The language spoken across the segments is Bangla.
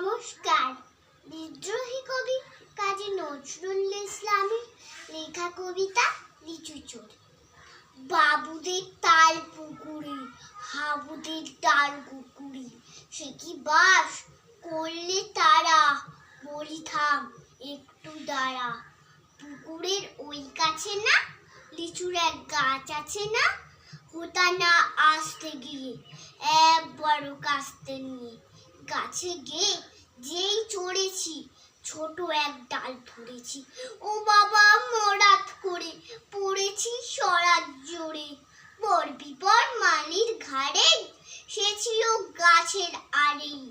নমস্কার। বিদ্রোহী কবি কাজী নজরুল ইসলামের লেখা কবিতা লিচু চোর। বাবুদের তাল পুকুরে, হাবুদের তাল কুকুরি, সে কি বাস করলে তারা? বলি থাম, একটু দাঁড়া। পুকুরের ওই কাছে না, লিচুর এক গাছ আছে না? হোতা না আসতে গিয়ে এক বড় কাস্তে নিয়ে। গাছে গিয়ে যেই চড়েছি, ছোট এক ডাল ধরেছি ও বাবা, মরাত করে পড়েছি সরাত জোরে। বর বিপদ মালির ঘাড়ে, সে ছিল গাছের আড়েই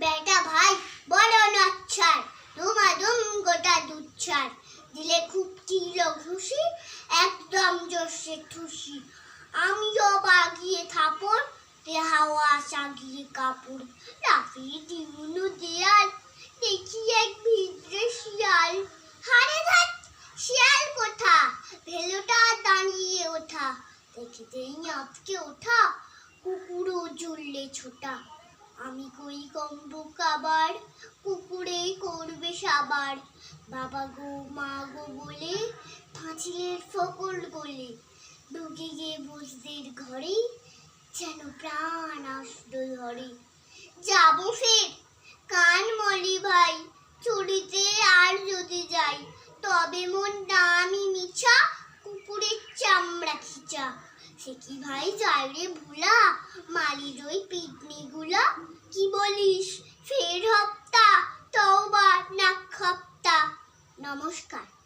বেটা ভাই বড় নাচ্ছার ধুমাধুম গোটা দুচ্ছার দিলে খুব কিল ঘুষি, একদম জোরসে ঠুসি। আমিও বাগিয়ে থাপড় হাওয়া সাগিয়ে কাপড় লাফিয়ে দিমুনো দেয়াল দেখি এক ভিতরে শিয়াল হারে ধাত শিয়াল কোথা ভেলোটা দাঁড়িয়ে ওঠা দেখিতেই আঁতকে ওঠা কুকুরও জুড়লে ছোটা। আমি কই কম্বু কাবার? কুকুরেই করবে সাবার বাবা গো, মা গো বলে পাঁচিলের ফকর গলে ঢুকে গিয়ে বুঝদের ঘরে, যেন প্রাণ আসলো ধরে যাব ফের কান মলি ভাই চুরিতে আর যদি যাই, তবে মন নামি মিছা, কুকুরের চামড়া খিচা। সে কি ভাই যায় রে ভুলা? মালির ওই পিটনি গুলা কি বলিস? ফের হপ্তা, তওবা না খপ্তা নমস্কার।